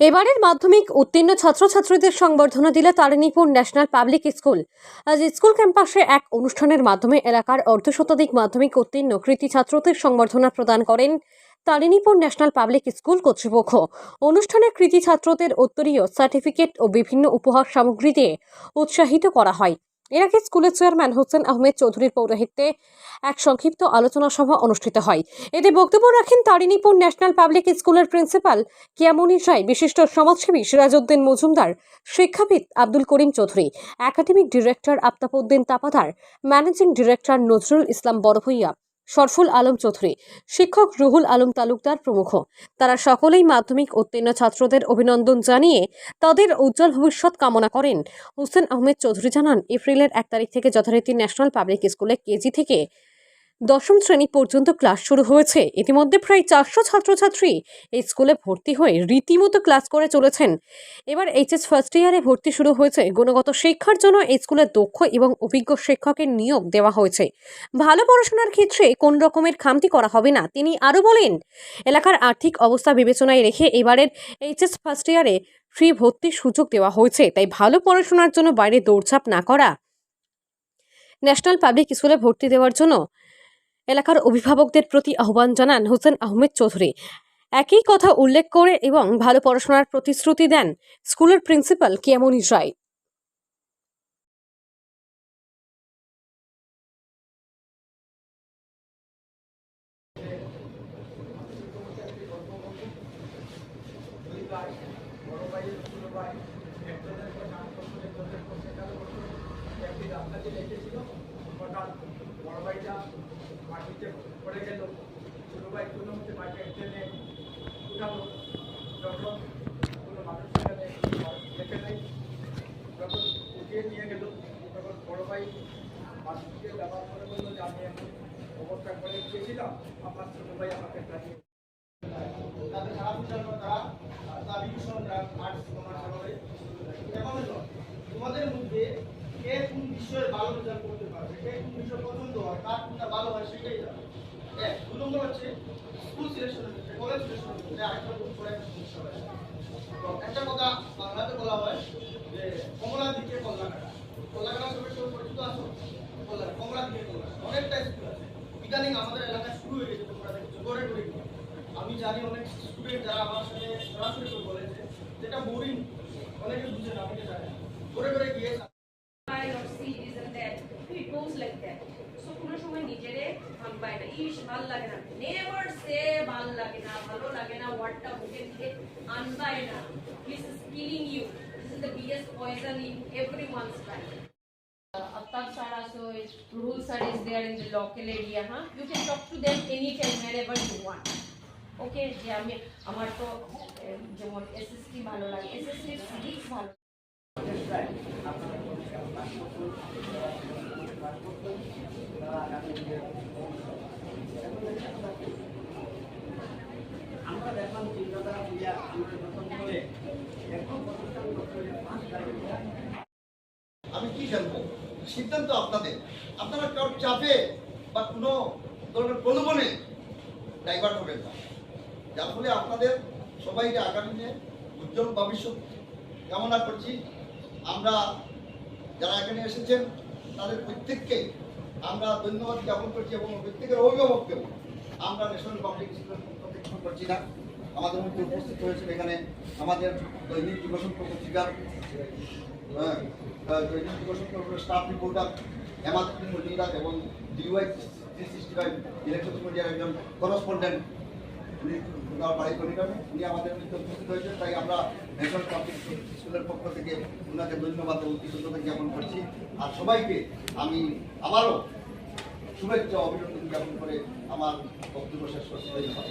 এবারের মাধ্যমিক উত্তীর্ণ ছাত্রছাত্রীদের সংবর্ধনা দিলে তারিণীপুর ন্যাশনাল পাবলিক স্কুল। আজ স্কুল ক্যাম্পাসে এক অনুষ্ঠানের মাধ্যমে এলাকার অর্ধশতাধিক মাধ্যমিক উত্তীর্ণ কৃতি ছাত্রদের সংবর্ধনা প্রদান করেন তারিণীপুর ন্যাশনাল পাবলিক স্কুল কর্তৃপক্ষ। অনুষ্ঠানে কৃতি ছাত্রদের উত্তরীয় সার্টিফিকেট ও বিভিন্ন উপহার সামগ্রী দিয়ে উৎসাহিত করা হয়। এর আগে স্কুলের চেয়ারম্যান হোসেন আহমেদ চৌধুরীর পৌরোহিত্যে এক সংক্ষিপ্ত আলোচনা সভা অনুষ্ঠিত হয়। এতে বক্তব্য রাখেন তারিণীপুর ন্যাশনাল পাবলিক স্কুলের প্রিন্সিপাল কিয়ামনি রায় বিশিষ্ট সমাজসেবী সিরাজউদ্দিন মজুমদার, শিক্ষাবিদ Abdul Karim Chowdhury, academic director Aftabuddin Tapadar, managing director Nazrul Islam Barbhuiya Sharful Alam Chowdhury. শিক্ষক রুহুল আলম তালুকদার প্রমুখ। তারা সকলেই মাধ্যমিক উত্তীর্ণ ছাত্রদের অভিনন্দন জানিয়ে তাদের উজ্জ্বল ভবিষ্যৎ কামনা করেন। হোসেন আহমেদ চৌধুরী জানান, এপ্রিলের এক তারিখ থেকে যথারীতি ন্যাশনাল পাবলিক স্কুলে কেজি থেকে দশম শ্রেণি পর্যন্ত ক্লাস শুরু হয়েছে। ইতিমধ্যে প্রায় চারশো ছাত্রছাত্রী এই স্কুলে ভর্তি হয়ে রীতিমতো ক্লাস করে চলেছেন। এবার এইচএস ফার্স্ট ইয়ারে ভর্তি শুরু হয়েছে। গুণগত শিক্ষার জন্য এই স্কুলে দক্ষ এবং অভিজ্ঞ শিক্ষকের নিয়োগ দেওয়া হয়েছে। ভালো পড়াশোনার ক্ষেত্রে কোন রকমের খামতি করা হবে না, তিনি আরও বলেন, এলাকার আর্থিক অবস্থা বিবেচনায় রেখে এবারের এইচএস ফার্স্ট ইয়ারে ফ্রি ভর্তির সুযোগ দেওয়া হয়েছে। তাই ভালো পড়াশোনার জন্য বাইরে দৌড়ঝাঁপ না করা। ন্যাশনাল পাবলিক স্কুলে ভর্তি দেওয়ার জন্য এলাকার অভিভাবকদের প্রতি আহ্বান জানান হোসেন আহমেদ চৌধুরী। একই কথা উল্লেখ করে এবং ভালো পড়াশোনার প্রতিশ্রুতি দেন স্কুলের প্রিন্সিপাল কিয়ামনি রায়। বড় ভাইটা মাটিতে পড়ে গেল, ছোট ভাই কোনো মতে মাকে টেনে উঠালো যখন কোনো মানুষ সেখানে দেখে নেই, যখন উঠিয়ে নিয়ে গেল, তখন বড় ভাই মাটিতে ব্যবহার করে বলল যে, আমি এমন অবস্থা করে গিয়েছিলাম আমার ছোট ভাই আমাকে দাঁড়িয়ে তাদের খারাপ বিচার তারা তারা বিভিন্ন আর্টস কমার্স করে তোমাদের মধ্যে কে হয়, কার কোনটা বলা হয় যে, কমলা আমাদের এলাকায় শুরু হয়ে গেছে, তোমরা আমি জানি অনেক স্টুডেন্ট যারা আমার সরাসরি বলেছে যেটা বোরিং অনেকে বুঝে না, অনেকে জানে। করে করে গিয়ে or see this and that. It goes like that. So কোনো সময় নিজেরে ভাববাই না ইস ভাল লাগে না নেভার সে ভাল লাগে না ভালো লাগে না ওয়ার্ডটা মুখে থেকে আনবাই না this is killing you this is the biggest poison in every one's life Aftab sir also is, Ruhul sir is there in the local area, huh? You can talk to them anytime wherever you want. Okay যে আমি আমার তো eh, যেমন SST ভালো লাগে SSC physics ভালো আমরা দেখলাম আমি কি জানব? সিদ্ধান্ত আপনাদের। আপনারা কারোর চাপে বা কোনো ধরনের প্রলোভনে ডাইভার্ট হবেন না। যার ফলে আপনাদের সবাইকে আগামী দিনে উজ্জ্বল ভবিষ্যৎ কামনা করছি। আমরা যারা এখানে এসেছেন তাদের প্রত্যেককে আমরা ধন্যবাদ জ্ঞাপন করছি এবং প্রত্যেকের অভিভাবককেও। আমরা ন্যাশনাল পাবলিক প্রত্যেক করছি না। আমাদের মধ্যে উপস্থিত হয়েছেন এখানে আমাদের দৈনিক যুবসংঘ পত্রিকার হ্যাঁ, দৈনিক যুবসংঘ স্টাফ রিপোর্টার হেমাদ্দিন মজুমদার এবং DY three sixty five electronic মিডিয়ার একজন করসপন্ডেন্ট ওনার বাড়ি কলিকামে উনি আমাদের মধ্যে উপস্থিত হয়েছেন, তাই আমরা ন্যাশনাল পাবলিক স্কুলের পক্ষ থেকে ওনাকে ধন্যবাদ ও কৃতজ্ঞতা জ্ঞাপন করছি। আর সবাইকে আমি আবারও শুভেচ্ছা অভিনন্দন জ্ঞাপন করে আমার বক্তব্য শেষ করছি। ধন্যবাদ।